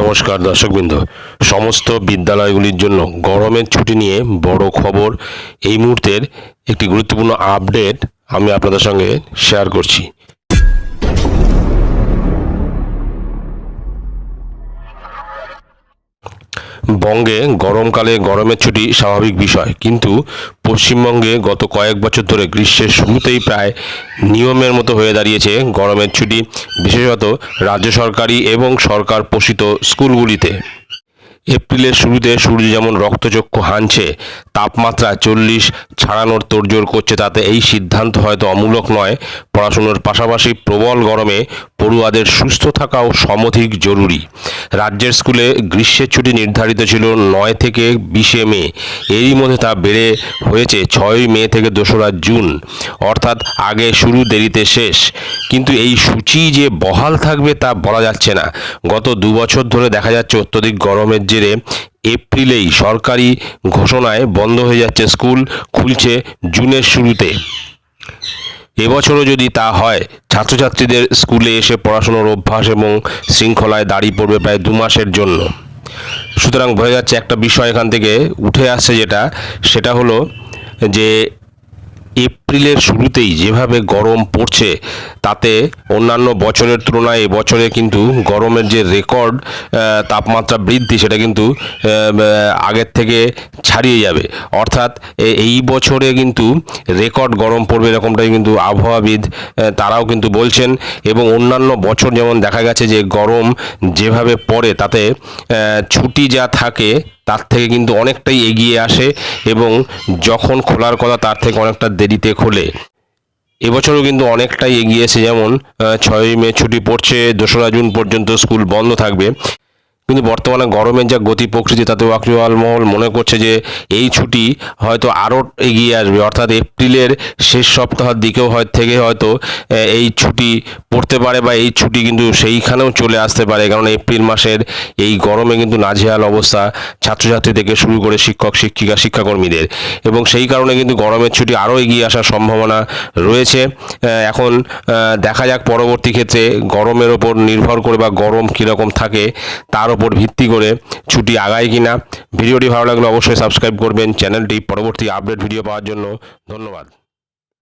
নমস্কার দর্শকবৃন্দ। সমস্ত বিদ্যালয়গুলির জন্য গরমের ছুটি নিয়ে বড় খবর, এই মুহূর্তের একটি গুরুত্বপূর্ণ আপডেট আমি আপনাদের সঙ্গে শেয়ার করছি। বঙ্গে গরমকালে গরমের ছুটি স্বাভাবিক বিষয়। কিন্তু পশ্চিমবঙ্গে গত কয়েক বছর ধরে গ্রীষ্মের শুরুতেই প্রায় নিয়মের মতো হয়ে দাঁড়িয়েছে গরমের ছুটি, বিশেষত রাজ্য সরকারি এবং সরকার পোষিত স্কুলগুলিতে। এপ্রিলের শুরুতে সূর্য যেমন রক্তচক্ষু হানছে, তাপমাত্রা চল্লিশ ছাড়ানোর তোড়জোড় করছে তাতে এই সিদ্ধান্ত হয়তো অমূলক নয়। পড়াশুনোর পাশাপাশি প্রবল গরমে পড়ুয়াদের সুস্থ থাকাও সমধিক জরুরি। রাজ্যের স্কুলে গ্রীষ্মের ছুটি নির্ধারিত ছিল নয় থেকে বিশে মে। এরই মধ্যে তা বেড়ে হয়েছে ছয়ই মে থেকে দোসরা জুন। অর্থাৎ আগে শুরু দেরিতে শেষ। কিন্তু এই সূচি যে বহাল থাকবে তা বলা যাচ্ছে না। গত দু বছর ধরে দেখা যাচ্ছে অত্যধিক গরমের জেরে এপ্রিলেই সরকারি ঘোষণায় বন্ধ হয়ে যাচ্ছে স্কুল, খুলছে জুনের শুরুতে। এবছরও যদি তা হয়, ছাত্রছাত্রীদের স্কুলে এসে পড়াশোনার অভ্যাস এবং শৃঙ্খলায় দাঁড়িয়ে পড়বে প্রায় দু মাসের জন্য। সুতরাং বোঝা যাচ্ছে একটা বিষয় এখান থেকে উঠে আসছে যেটা, সেটা হলো যে এপ্রিলের শুরুতেই যেভাবে গরম পড়ছে, তাতে অন্যান্য বছরের তুলনায় এবছরে কিন্তু গরমের যে রেকর্ড তাপমাত্রা বৃদ্ধি, সেটা কিন্তু আগের থেকে ছাড়িয়ে যাবে। অর্থাৎ এই বছরে কিন্তু রেকর্ড গরম পড়বে এরকমটাই কিন্তু আবহাওয়াবিদ তারাও কিন্তু বলছেন। এবং অন্যান্য বছর যেমন দেখা গেছে যে গরম যেভাবে পড়ে, তাতে ছুটি যা থাকে, তার থেকে কিন্তু অনেকটাই এগিয়ে আসে এবং যখন খোলার কথা, তার থেকে অনেকটা দেরিতে খোলে। এবছরও কিন্তু অনেকটাই এগিয়েছে যেমন ছয়ই মে ছুটি পড়ছে, দোসরা জুন পর্যন্ত স্কুল বন্ধ থাকবে। কিন্তু বর্তমানে গরমের যা গতি প্রকৃতি তাতে ওয়াকিওয়াল মহল মনে করছে যে এই ছুটি হয়তো আরও এগিয়ে আসবে। অর্থাৎ এপ্রিলের শেষ সপ্তাহের দিকেও হয়, থেকে হয়তো এই ছুটি পড়তে পারে বা এই ছুটি কিন্তু সেইখানেও চলে আসতে পারে। কারণ এপ্রিল মাসের এই গরমে কিন্তু নাজেহাল অবস্থা ছাত্রছাত্রী থেকে শুরু করে শিক্ষক, শিক্ষিকা, শিক্ষাকর্মীদের। এবং সেই কারণে কিন্তু গরমের ছুটি আরও এগিয়ে আসার সম্ভাবনা রয়েছে। এখন দেখা যাক পরবর্তী ক্ষেত্রে গরমের ওপর নির্ভর করে বা গরম কীরকম থাকে, তার ওপর ভিত্তি করে ছুটি আগায় কিনা। ভিডিওটি ভালো লাগলে অবশ্যই সাবস্ক্রাইব করবেন। চ্যানেলটি পরবর্তী আপডেট ভিডিও পাওয়ার জন্য ধন্যবাদ।